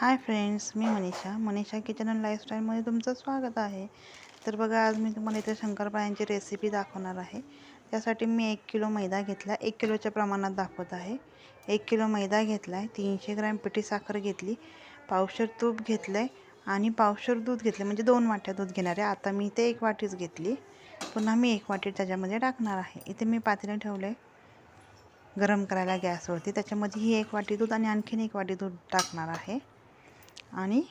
हाय friends मी Manisha. Manisha kitchen and लाईफस्टाईलमध्ये तुमचं स्वागत आहे. तर बघा आज मी तुम्हाला इथे शंकरपाळ्यांची रेसिपी दाखवणार आहे. त्यासाठी मी एक किलो मैदा घेतला. एक किलोच्या प्रमाणात दाखवत आहे. एक किलो मैदा घेतला आहे तीनशे ग्रॅम पिठी साखर घेतली पावशर तूप घेतलं आहे आणि पावशर दूध घेतलं म्हणजे दोन वाट्या दूध घेणार आहे. आता मी इथे एक वाटीच घेतली. पुन्हा मी एक वाटी त्याच्यामध्ये टाकणार आहे. इथे मी पातेलं ठेवलं आहे गरम करायला गॅसवरती. त्याच्यामध्ये ही एक वाटी दूध आणि आणखीन एक वाटी दूध टाकणार आहे. आणि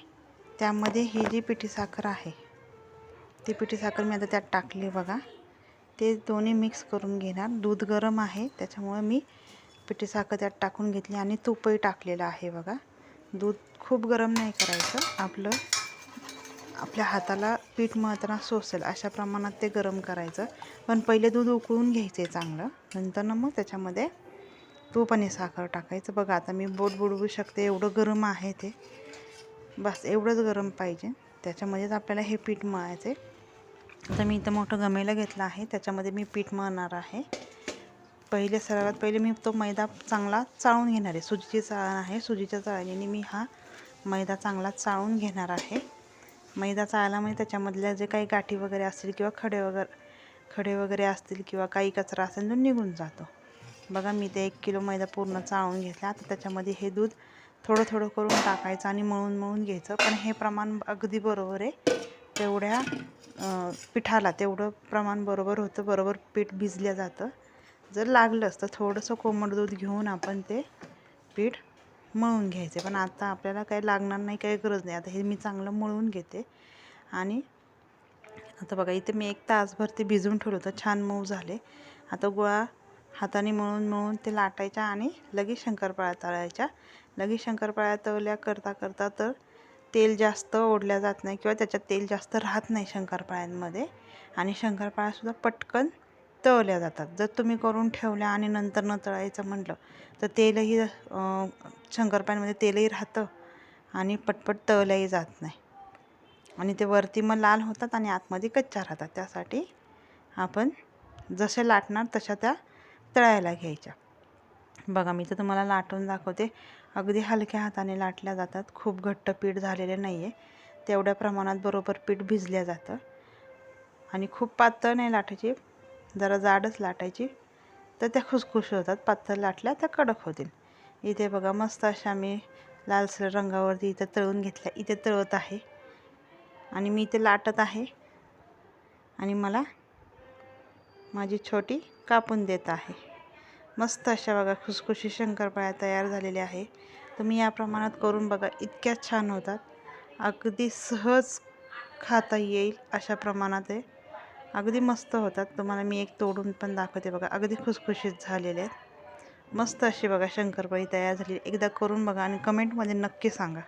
त्यामध्ये ही जी पिठी साखर आहे ती पिठी साखर मी आता त्यात टाकली बघा. ते दोन्ही मिक्स करून घेणार. दूध गरम आहे त्याच्यामुळे मी पिठी साखर त्यात टाकून घेतली आणि तूपही टाकलेलं आहे बघा. दूध खूप गरम नाही करायचं. आपलं आपल्या हाताला पीठ मळताना सोसेल अशा प्रमाणात ते गरम करायचं. पण पहिले दूध उकळून घ्यायचं आहे चांगलं. नंतर ना मग त्याच्यामध्ये तूप आणि साखर टाकायचं. बघा आता मी बोट बुडवू शकते एवढं गरम आहे ते. बस एवढंच गरम पाहिजे. त्याच्यामध्येच आपल्याला हे पीठ मळायचं आहे आता मी इथं मोठं गमेलं घेतलं आहे. त्याच्यामध्ये मी पीठ मळणार आहे. पहिले सर्वात पहिले मी तो मैदा चांगला चाळून घेणार आहे. सुजीची चाळण आहे. सुजीच्या चाळणीने मी हा मैदा चांगला चाळून घेणार आहे. मैदा चाळल्यामुळे त्याच्यामधल्या जे काही गाठी वगैरे असतील किंवा खडे वगैरे खडे वगैरे असतील किंवा काही कचरा असेल तो निघून जातो. बघा मी ते एक किलो मैदा पूर्ण चाळून घेतला. आता त्याच्यामध्ये हे दूध थोडं थोडं करून टाकायचं आणि मळून मळून घ्यायचं. पण हे प्रमाण अगदी बरोबर आहे. तेवढ्या पिठाला तेवढं प्रमाण बरोबर होतं बरोबर पीठ भिजलं जातं. जर लागलंच तर थोडंसं कोमट दूध घेऊन आपण ते पीठ मळून घ्यायचे. पण आता आपल्याला काही लागणार नाही काही गरज नाही. आता हे मी चांगलं मळून घेते. आणि आता बघा इथे मी एक तासभर ते भिजून ठेवलं होतं. छान मऊ झाले. आता गोळा हाताने मळून मळून ते लाटायच्या आणि लगेच शंकरपाळ्या तळायच्या. लगेच शंकरपाळ्या तळल्या करता करता तर तेल जास्त ओढल्या जात नाही किंवा त्याच्यात तेल जास्त राहत नाही शंकरपाळ्यांमध्ये. आणि शंकरपाळ्यासुद्धा पटकन तळल्या जातात. जर तुम्ही करून ठेवल्या आणि नंतर न तळायचं म्हटलं तर तेलही शंकरपाळ्यांमध्ये तेलही राहतं आणि पटपट तळल्याही जात नाही. आणि ते वरती मग लाल होतात आणि आतमध्ये कच्च्या राहतात. त्यासाठी आपण जसे लाटणार तशा त्या तळायला घ्यायच्या. बघा मी तर तुम्हाला लाटून दाखवते. अगदी हलक्या हाताने लाटल्या जातात. खूप घट्ट पीठ झालेले नाही आहे तेवढ्या प्रमाणात बरोबर पीठ भिजल्या जातं. आणि खूप पातळ नाही लाटायची. जरा जाडच लाटायची. तर त्या खुसखुश होतात. पातळ लाटल्या त्या कडक होतील. इथे बघा मस्त अशा मी लालसर रंगावरती इथं तळून घेतल्या. इथे तळत आहे. आणि मी इथे लाटत आहे. आणि मला माझी छोटी कापून देत आहे. मस्त अशा बघा खुसखुशी शंकरपाळ्या तयार झालेल्या आहे. तुम्ही या प्रमाणात करून बघा इतक्या छान होतात. अगदी सहज खाता येईल अशा प्रमाणात आहे. अगदी मस्त होतात. तुम्हाला मी एक तोडून पण दाखवते बघा. अगदी खुसखुशीत झालेले आहेत. मस्त अशी बघा शंकरपाळी तयार झाली एकदा करून बघा आणि कमेंटमध्ये नक्की सांगा.